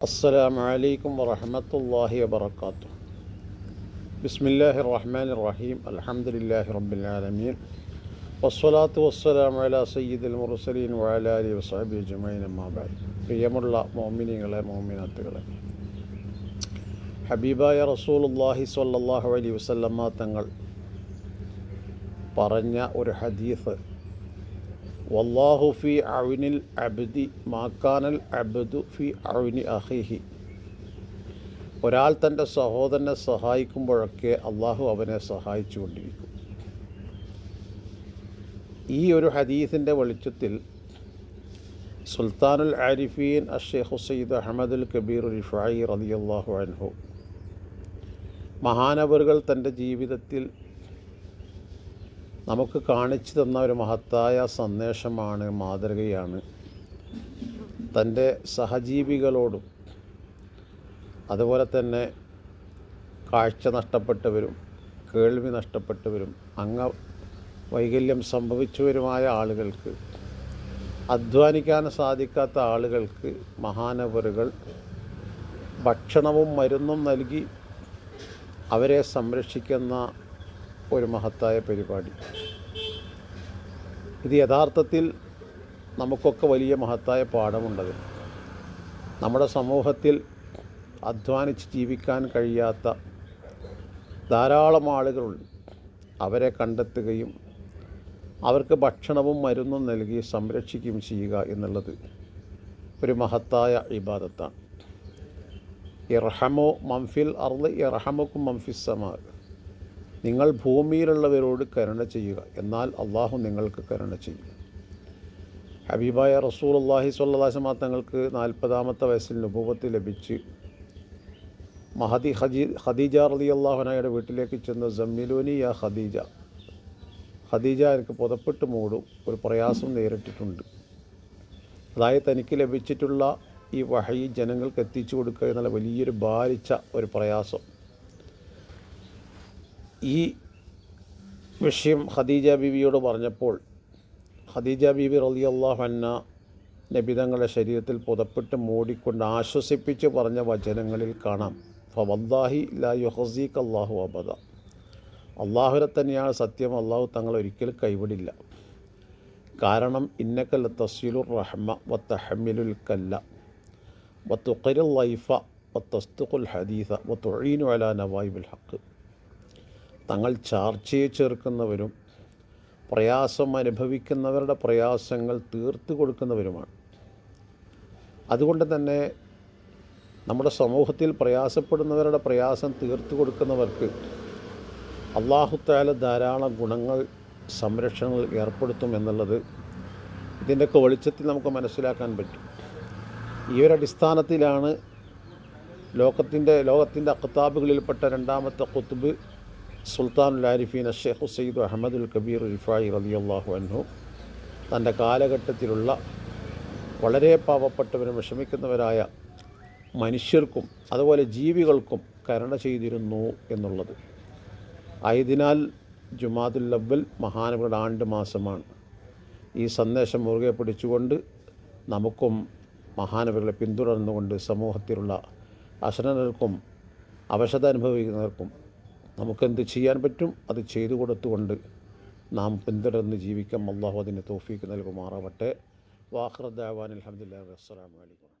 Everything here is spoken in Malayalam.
السلام عليكم ورحمة الله وبركاته بسم الله الرحمن الرحيم الحمد لله رب العالمين والصلاة والسلام على سيد المرسلين وعلى آله وصحبه أجمعين أما بعد പ്രിയമുള്ള മോമിനികളെ മോമിനത്തുകളെ ഹബീബായ റസൂലുള്ളാഹി സ്വല്ലല്ലാഹു അലൈഹി വസല്ലമ തങ്ങൾ പറഞ്ഞ ഒരു ഹദീസ് വല്ലാഹു ഫി അവിനിൽ അബ്ദി മാക്കാനൽ അബ്ദു ഫി അവിനി അഹിഹി ഒരാൾ തന്റെ സഹോദരനെ സഹായിക്കുമ്പോഴൊക്കെ അള്ളാഹു അവനെ സഹായിച്ചുകൊണ്ടിരിക്കും. ഈ ഒരു ഹദീസിന്റെ വെളിച്ചത്തിൽ സുൽത്താനുൽ ആരിഫീൻ അഷേഖ് സയ്യിദ് അഹമ്മദുൽ കബീർ റിഫായി റളിയല്ലാഹു അൻഹു. മഹാനവറുകൾ തന്റെ ജീവിതത്തിൽ നമുക്ക് കാണിച്ചു തന്ന ഒരു മഹത്തായ സന്ദേശമാണ് മാതൃകയാണ്. തന്റെ സഹജീവികളോടും അതുപോലെ തന്നെ കാഴ്ച നഷ്ടപ്പെട്ടവരും കേൾവി നഷ്ടപ്പെട്ടവരും അംഗ വൈകല്യം സംഭവിച്ചവരുമായ ആളുകൾക്ക് അധ്വാനിക്കാൻ സാധിക്കാത്ത ആളുകൾക്ക് മഹാനവറുകൾ ഭക്ഷണവും മരുന്നും നൽകി അവരെ സംരക്ഷിക്കുന്ന ഒരു മഹത്തായ പരിപാടി. ഇത് യഥാർത്ഥത്തിൽ നമുക്കൊക്കെ വലിയ മഹത്തായ പാഠമുണ്ടത്. നമ്മുടെ സമൂഹത്തിൽ അധ്വാനിച്ച് ജീവിക്കാൻ കഴിയാത്ത ധാരാളം ആളുകളുണ്ട്. അവരെ കണ്ടെത്തുകയും അവർക്ക് ഭക്ഷണവും മരുന്നും നൽകി സംരക്ഷിക്കുകയും ചെയ്യുക എന്നുള്ളത് ഒരു മഹത്തായ ഇബാദത്താണ്. ഇർഹമോ മംഫിൽ അർദ് ഇർഹമക്കും മംഫിസമാ നിങ്ങൾ ഭൂമിയിലുള്ളവരോട് കരുണ ചെയ്യുക. എന്നാൽ അള്ളാഹു നിങ്ങൾക്ക് കരുണ ചെയ്യും. ഹബീബായ റസൂൽ അള്ളാഹി സ്വല്ലാസമ തങ്ങൾക്ക് നാൽപ്പതാമത്തെ വയസ്സിൽ നുഭൂപത്ത് ലഭിച്ച് മഹദി ഹജി ഖദീജ റലി അള്ളാഹുനായുടെ വീട്ടിലേക്ക് ചെന്ന് ജമ്മിലൂനി യാ ഖദീജ. ഖദീജ എനിക്ക് പുതപ്പെട്ട് മൂടും ഒരു പ്രയാസം നേരിട്ടിട്ടുണ്ട്. അതായത് തനിക്ക് ലഭിച്ചിട്ടുള്ള ഈ വഹയി ജനങ്ങൾക്ക് എത്തിച്ചു കൊടുക്കുക എന്നുള്ള വലിയൊരു ഭാരിച്ച ഒരു പ്രയാസം. ഈ വിഷയം ഖദീജ ബീവിയോട് പറഞ്ഞപ്പോൾ ഖദീജ ബീവി റലി അള്ളാഹന്ന നബിതങ്ങളുടെ ശരീരത്തിൽ പുതപ്പെട്ട് മൂടിക്കൊണ്ട് ആശ്വസിപ്പിച്ച് പറഞ്ഞ വചനങ്ങളിൽ കാണാം. ഫവല്ലാഹി ലാ യുഹസീഖ് അള്ളാഹു അബദ. അള്ളാഹുരെ തന്നെയാണ് സത്യം അള്ളാഹു തങ്ങൾ ഒരിക്കലും കൈവിടില്ല. കാരണം ഇന്നക്കല്ല തസ്യുലുർ റഹ്മ വത്തഹമ്മിലുൽ കല്ല. വത്തുഖരുൽ ലൈഫ വത്തസ്തുഖുൽ ഹദീസ വത്തുഴീനു അല നവായിബുൽ ഹക്ക് തങ്ങൾ ചാർച്ചയെ ചേർക്കുന്നവരും പ്രയാസം അനുഭവിക്കുന്നവരുടെ പ്രയാസങ്ങൾ തീർത്തു കൊടുക്കുന്നവരുമാണ്. അതുകൊണ്ട് തന്നെ നമ്മുടെ സമൂഹത്തിൽ പ്രയാസപ്പെടുന്നവരുടെ പ്രയാസം തീർത്തു കൊടുക്കുന്നവർക്ക് അള്ളാഹുത്താല ധാരാളം ഗുണങ്ങൾ സംരക്ഷണങ്ങൾ ഏർപ്പെടുത്തും എന്നുള്ളത് ഇതിന്റെയൊക്കെ വെളിച്ചത്തിൽ നമുക്ക് മനസ്സിലാക്കാൻ പറ്റും. ഈ ഒരു അടിസ്ഥാനത്തിലാണ് ലോകത്തിന്റെ ലോകത്തിന്റെ അക്കത്താബുകളിൽപ്പെട്ട രണ്ടാമത്തെ കുത്തുബ് സുൽത്താനുൽ ആരിഫീൻ ഹുസൈദ് അഹമ്മദ് അഹമ്മദുൽ കബീർ റിഫായി റലി അള്ളാഹു അൻഹു തന്റെ കാലഘട്ടത്തിലുള്ള വളരെ പാവപ്പെട്ടവരും വിഷമിക്കുന്നവരായ മനുഷ്യർക്കും അതുപോലെ ജീവികൾക്കും കരുണ ചെയ്തിരുന്നു എന്നുള്ളത്. ആയതിനാൽ ജുമാതുൽ അവൽ മഹാനവരുടെ ആണ്ട് മാസമാണ് ഈ സന്ദേശം മുറുകെ പിടിച്ചുകൊണ്ട് നമുക്കും മഹാനവരെ പിന്തുടർന്നുകൊണ്ട് സമൂഹത്തിലുള്ള അശരണർക്കും അവശത അനുഭവിക്കുന്നവർക്കും നമുക്കെന്ത് ചെയ്യാൻ പറ്റും? അത് ചെയ്തു കൊടുത്തുകൊണ്ട് നാം പിന്തുടർന്ന് ജീവിക്കാം അള്ളാഹു അതിന് തോഫീക്ക് നൽകുമാറാവട്ടെ. വാഹ്റദാവാൻ അലഹമുല്ലാ അസ്സാം വലൈക്കും